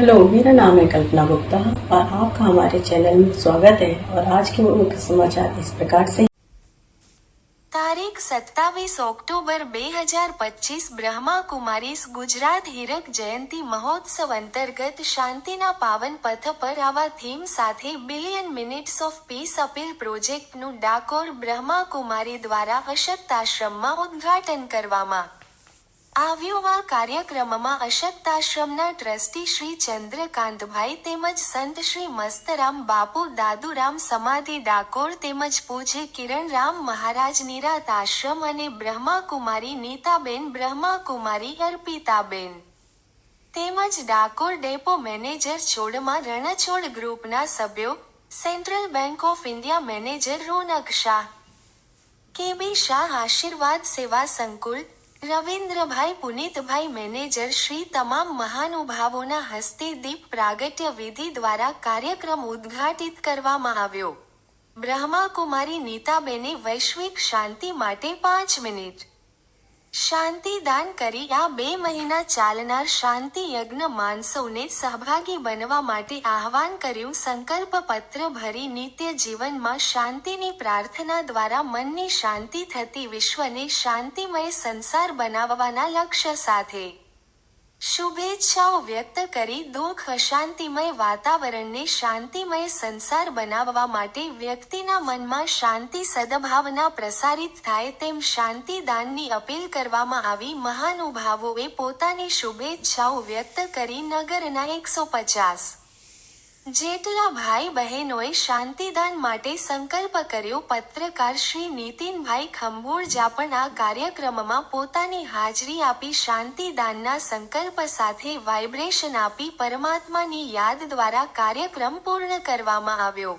Hello मेरा नाम है कल्पना गुप्ता और आपका हमारे चैनल में स्वागत है और आज के मुख्य समाचार इस प्रकार से તારીખ સત્તાવીસ ઓક્ટોબર બે હજાર પચીસ બ્રહ્માકુમારીસ ગુજરાત હીરક જયંતી મહોત્સવ અંતર્ગત શાંતિના પાવન પથ પર આવા થીમ સાથે billion minutes of peace appeal પ્રોજેક્ટનું ડાકોર બ્રહ્માકુમારી દ્વારા અશક્તાશ્રમમાં ઉદ્ઘાટન કરવામાં આવ્યું આ કાર્યક્રમમાં અશક્તાશ્રમના ટ્રસ્ટી શ્રી ચંદ્રકાંતભાઈ તેમજ સંત શ્રી મસ્તરામ બાપુ, દાદુરામ સમાધિ ડાકોર તેમજ પૂજ્ય કિરણરામ મહારાજ નિરાત આશ્રમ અને બ્રહ્માકુમારી નીતાબેન, બ્રહ્માકુમારી અર્પિતાબેન. તેમજ ડાકોર ડેપો મેનેજર છોડમાં રણછોડ ગ્રુપના સભ્યો, central bank of India manager Raunak Shah. KB Shah આશીર્વાદ સેવા સંકુલ રવિન્દ્રભાઈ પુનિતભાઈ મેનેજર શ્રી તમામ મહાનુભાવોના હસ્તે દીપ પ્રાગટ્ય વિધિ દ્વારા કાર્યક્રમ ઉદ્ઘાટિત કરવામાં આવ્યો. બ્રહ્માકુમારી નીતાબેને વૈશ્વિક શાંતિ માટે પાંચ મિનિટ શાંતિ દાન કરી આ બે મહિના ચાલનાર શાંતિ યજ્ઞ માનસોને સહભાગી બનવા માટે આહવાન કર્યું. સંકલ્પ પત્ર ભરી નિત્ય જીવનમાં શાંતિની પ્રાર્થના દ્વારા મનની શાંતિ થતી વિશ્વને શાંતિમય સંસાર બનાવવાના લક્ષ્ય સાથે શુભેચ્છાઓ વ્યક્ત કરી દુઃખ, અશાંતિમય વાતાવરણને શાંતિમય સંસાર બનાવવા માટે વ્યક્તિના મનમાં શાંતિ સદભાવના પ્રસારિત થાય તેમ શાંતિદાનની અપીલ કરવામાં આવી. મહાનુભાવોએ પોતાની શુભેચ્છાઓ વ્યક્ત કરી નગરના એકસો પચાસ જેટલા ભાઈ બહેનોએ શાંતિદાન માટે સંકલ્પ કર્યો, પત્રકાર શ્રી નીતિનભાઈ ખંભોળજા પણ આ કાર્યક્રમમાં પોતાની હાજરી આપી શાંતિદાનના સંકલ્પ સાથે વાઇબ્રેશન આપી પરમાત્માની યાદ દ્વારા કાર્યક્રમ પૂર્ણ કરવામાં આવ્યો.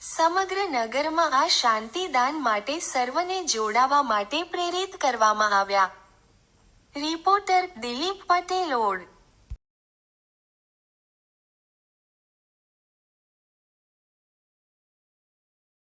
સમગ્ર નગરમાં આ શાંતિદાન માટે સર્વને જોડાવા માટે પ્રેરિત કરવામાં આવ્યા. Reporter Dilip Patel odd